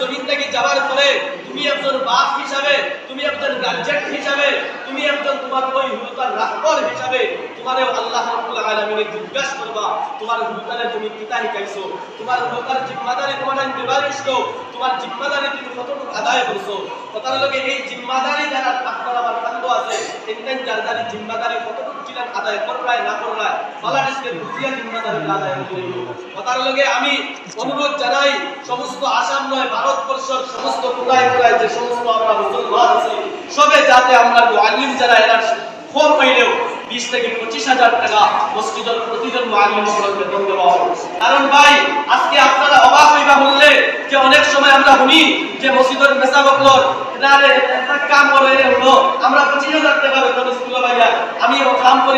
জমিন থেকে যাওয়ার পরে তুমি একজন বাপ হিসাবে, তুমি একজন গার্জেন হিসাবে, তুমি একজন তোমার ওই হুলকার রাখবর হিসাবে তোমারে আল্লাহ রাব্বুল আলামিনে জিজ্ঞাসা করবা, তোমার হুলকারে তুমি কিতা শিখাইছো তোমার হুলকার জিম্মাদারি তোমার নিবারিছো তোমার জিম্মাদারি তুমি কতটুকু আদায় করছ? কথার লগে এই জিম্মাদারি যারা আপনার আমার কান্দ আছে। ইন্টান যার যার জিম্মাদারি কতটুকু আদায় না আদায় লগে আমি অনুরোধ জানাই, সমস্ত আসাম নয় সমস্ত যে সমস্ত আমরা মুসলমান আছি, সবে যাতে আমরা যারা এরা কম হইলেও বিশ থেকে পঁচিশ হাজার টাকা মসজিদের প্রতিজন দেওয়া হবে। কারণ ভাই, আজকে আপনারা অবাক হইবা বললে যে অনেক সময় আমরা শুনি যে মসজিদের মেসাবকলর একটা কাম করে হলো আমরা পঁচিশ হাজার টাকা বেতন স্কুল ভাইয়া আমি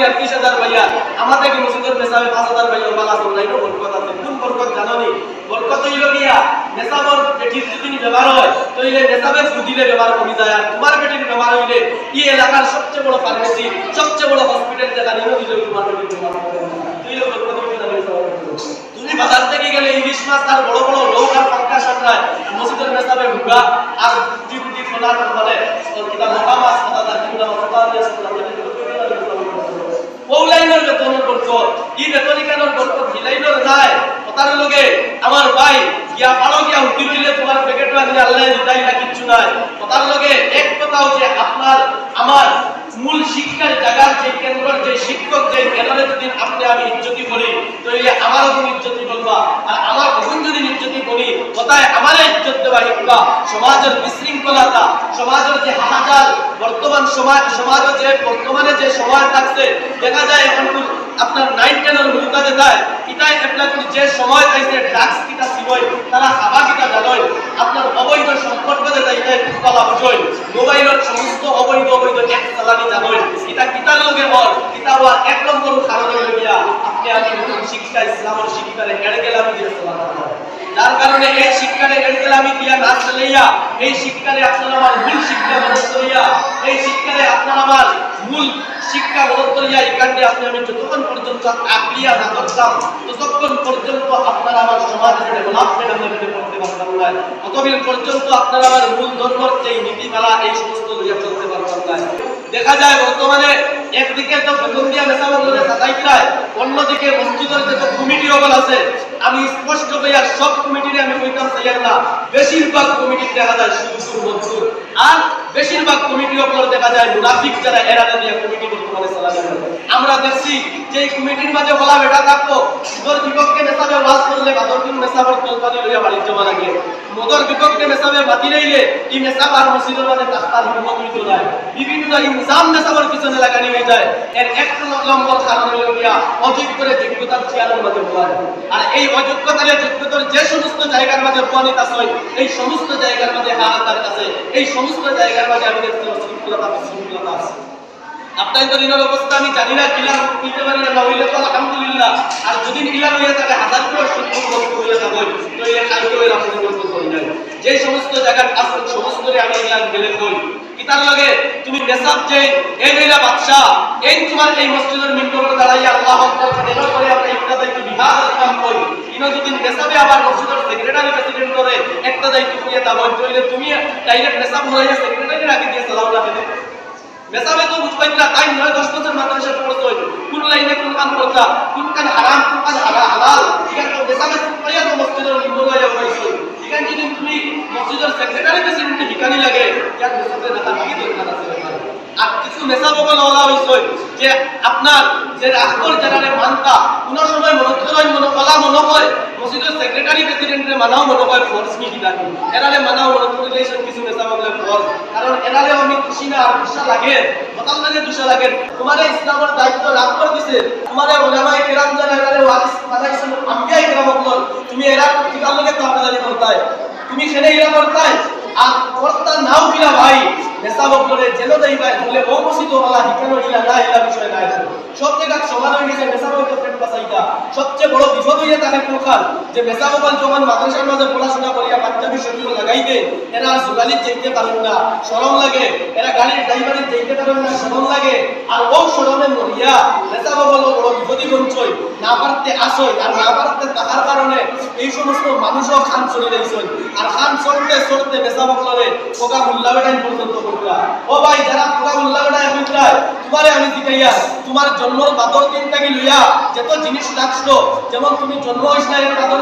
কাম করি হাজার ভাইয়া। আমাদের কি মসজিদের মেসাবে পাঁচ হাজার ভাইয়া মালা বালা চলাই বরকত আছে। কোন বরকত জানো বরকত হইল গিয়া মেসাবর বেটির যদি ব্যবহার হয় তইলে মেসাবে ফুদিলে ব্যবহার কমি যায়, আর তোমার বেটির ব্যবহার হইলে এই এলাকার সবচেয়ে বড় ফার্মেসি সবচেয়ে বড় হসপিটাল যেটা নিয়ে দিল তোমার বেটির ব্যবহার তুমি বাজার থেকে গেলে ইলিশ মাছ আর বড় বড় লোক আর পাঙ্কা সাঁতরায় মসজিদের মেসাবে ভুগা আর গুটি গুটি ফোনার মানে কিতা মহা মাছ কথা তার মহা মাছ পৌলাইনের বেতনের বরকত। ই বেতনি কেনর বরকত হিলাইনের নাই কথার লগে আমার ভাই গিয়া পারো গিয়া উঠি রইলে তোমার প্যাকেট আনলে আল্লাহ জুতাই না, কিচ্ছু নাই। কথার লগে এক কথাও যে আপনার, আমার মূল শিক্ষার জায়গার যে কেন্দ্রের যে শিক্ষক কেন্দ্রে যদি আপনি আমি ইজ্জতি করি, তাহলে আমার তুমি ইজ্জতি করবা। আর আমার কখন যদি ইজ্জতি করি, কোথায় আমার ইজ্জত দেওয়া হিকবা সমাজের বিশৃঙ্খলতা, সমাজের যে হাহাকার, বর্তমান সমাজ, সমাজের যে বর্তমানে যে সমাজ থাকছে দেখা যায় এখন আপনার নাইন টেনের ভূমিকা দেখায় ইটাই এপ্লাই করে যে সময় চাইছে ড্রাগস কিটা ছিলই তারা খাবা কিটা জানই, আপনার অবৈধ সম্পর্ক যেটা এটা কলা বুঝই মোবাইলের সমস্ত অবৈধ অবৈধ এক চালানি জানই এটা কিটার লগে হল কিটা হওয়ার এক নম্বর কারণ হইল গিয়া, আপনি আমি নতুন শিক্ষা ইসলামের শিক্ষারে এড়ে গেলাম দিয়ে চলা যার কারণে এই শিক্ষারে এড়ে গেলাম দিয়া না চলাইয়া এই শিক্ষারে আপনার আমার মূল শিক্ষা মনে করিয়া এই শিক্ষারে আপনার আমার মূল শিক্ষা বলতলিয়া এখানে আপনি আমি যতক্ষণ পর্যন্ত আপিয়া না করতাম, ততক্ষণ পর্যন্ত আপনার আমার সমাজের ডেভেলপমেন্ট করতে পারতাম না। ততদিন পর্যন্ত আপনার আমার মূল ধর্মের যে নীতিমালা, এই সমস্ত চলতে পারতাম না। দেখা যায় বর্তমানে একদিকে তো দিয়া মেসাবার করে অন্যদিকে মসজিদের যে কমিটি হবল আছে, আমি স্পষ্ট কইয়া সব কমিটিরে আমি কইতাম চাইয়ার না বেশিরভাগ কমিটি দেখা যায় সুদূর মজদুর আর বেশিরভাগ কমিটি হবল দেখা যায় মুনাফিক যারা এরাতে দিয়া কমিটি বর্তমানে আমরা দেখছি যে কমিটির মাঝে বলা বেটা থাকব, সুদর বিপক্ষে মেসাবে ওয়াজ করলে বাদর দিন মেসাবর তলপানি লইয়া বাড়ির জমা লাগে মদর বিপক্ষে মেসাবে বাতি রইলে, এই মেসাব মসজিদের মাঝে তাস্তার হিম্মত হইত নাই বিভিন্ন ইনসাম মেসাবর পিছনে লাগানি হয়ে যায়। এর এক নম্বর কারণ হইল গিয়া অযোগ্য করে যোগ্যতার চেয়ারের মাঝে বলা। আর এই অযোগ্যতার যোগ্যতার যে সমস্ত জায়গার মাঝে প্রণীত আছে এই সমস্ত জায়গার মাঝে হাহাকার আছে এই সমস্ত জায়গার মাঝে আমি দেখছি অশৃঙ্খলতা, বিশৃঙ্খলতা আছে। আপনার অবস্থা আমি জানি না আর যদি ইলা হইয়া থাকে, হাজার করে যে সমস্ত জায়গার কাজ সমস্ত আমি ইলা গেলে কই? কিতার লগে? তুমি মেসাব যে এই মেয়েরা বাদশা এই তোমার এই মসজিদের মিম্বরে দাঁড়াইয়া আল্লাহ আকবার কেন করে আমরা একটা দায়িত্ব বিভাগ কাম করি ইনো যদি মেসাবে আবার মসজিদের সেক্রেটারি প্রেসিডেন্ট করে, একটা দায়িত্ব করিয়া দাও তাহলে তুমি ডাইরেক্ট মেসাব হইয়া সেক্রেটারির আগে দিয়ে সালাম রাখে মেসাবে তো বুঝবাই না, তাই নয়, দশ বছর মাদ্রাসা পড়তো কোন লাইনে কোন কাম করতা কোন কান হারাম কোন কান হালা হালাল ঠিক আছে মেসাবে পাইয়া তো মসজিদের লিঙ্গ গায়া হইছো এখানে যদি তুমি মসজিদের সেক্রেটারি প্রেসিডেন্ট হিকানি লাগে ইয়ার মেসাবে দেখা কি দরকার আছে আর কিছু মেসাব বলা বলা হইছে যে আপনার যে রাষ্ট্র জেনারে মানতা কোন সময় কলা মসজিদের সেক্রেটারি প্রেসিডেন্টের মানাও ফোর্স কি কিদানি এরালে মানাও কিছু মেসাব ফোর্স কারণ এরালে আমি খুশি না, আর খুশা লাগে বতাল লাগে দুশা লাগে। তোমারে ইসলামের দায়িত্ব লাভ দিছে। তোমারে ওলামায়ে তুমি এরা কিতাব তুমি সেটা ইরা করতাই আর কর্তা নাও কিনা ভাই। মেসাবক করে জেলো দেই ভাই বলে, ও মসজিদ ওয়ালা হিকানো ইলা না ইলা বিষয় নাই সব জায়গা সমান গেছে মেসাবক তো ফেট পাসাইতা সবচেয়ে বড় বিপদ হইয়া থাকে কোখান যে মেসাবক যখন মাদ্রাসার মাঝে পড়াশোনা করিয়া পাঞ্জাবি শরীর লাগা লাগাইবে, এরা জোগালি যেতে পারেন না, শরম লাগে। এরা গাড়ির ড্রাইভারে যেতে পারেন না, শরম লাগে। আর ও শরমে মরিয়া নেতা বলো পোকা পোকা তোমারে জন্মর বাদর দিন থেকে লইয়া যত জিনিস লাগছো যেমন তুমি জন্ম হইছ না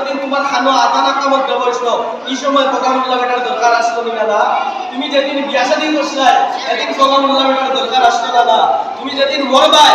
দিন, তোমার খানো আদানা কামত ব্যবহৃত এই সময় পোকামুল্লা বেটার দরকার না না? তুমি যেদিন বিয়া শাদী করছিলাই এদিন পোকামুল্লা বেটার দরকার না না? তুমি যেদিন মরবাই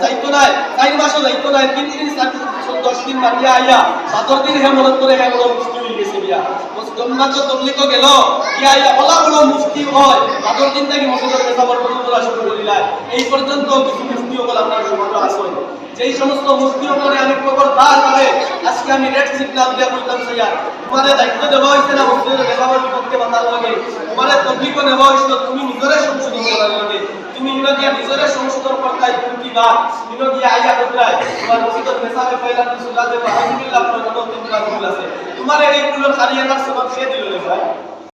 যাইতো নাই দিন হয় এই সমস্ত মুফতি আমি করে, আজকে আমি দিয়া কইতাম, সাইয়া, তোমারে দায়িত্ব দেওয়া হয়েছে না বিপক্ষে লাগে? তোমারে তবলিগ নেওয়া হয়েছিল তুমি নিজরে সংশোধন করার লাগে। তুমি ইনো দিয়া নিজরে সংশোধন করতাই দুটি বা দিয়া আইয়া করতাই তোমার রসিদ মেসাবে ফেলা তুমি সুলা দেব আলহামদুলিল্লাহ আপনার মনে তিন কাজ আছে। তোমার এই কুলের খালি আনার সবাব সে দিল রে ভাই?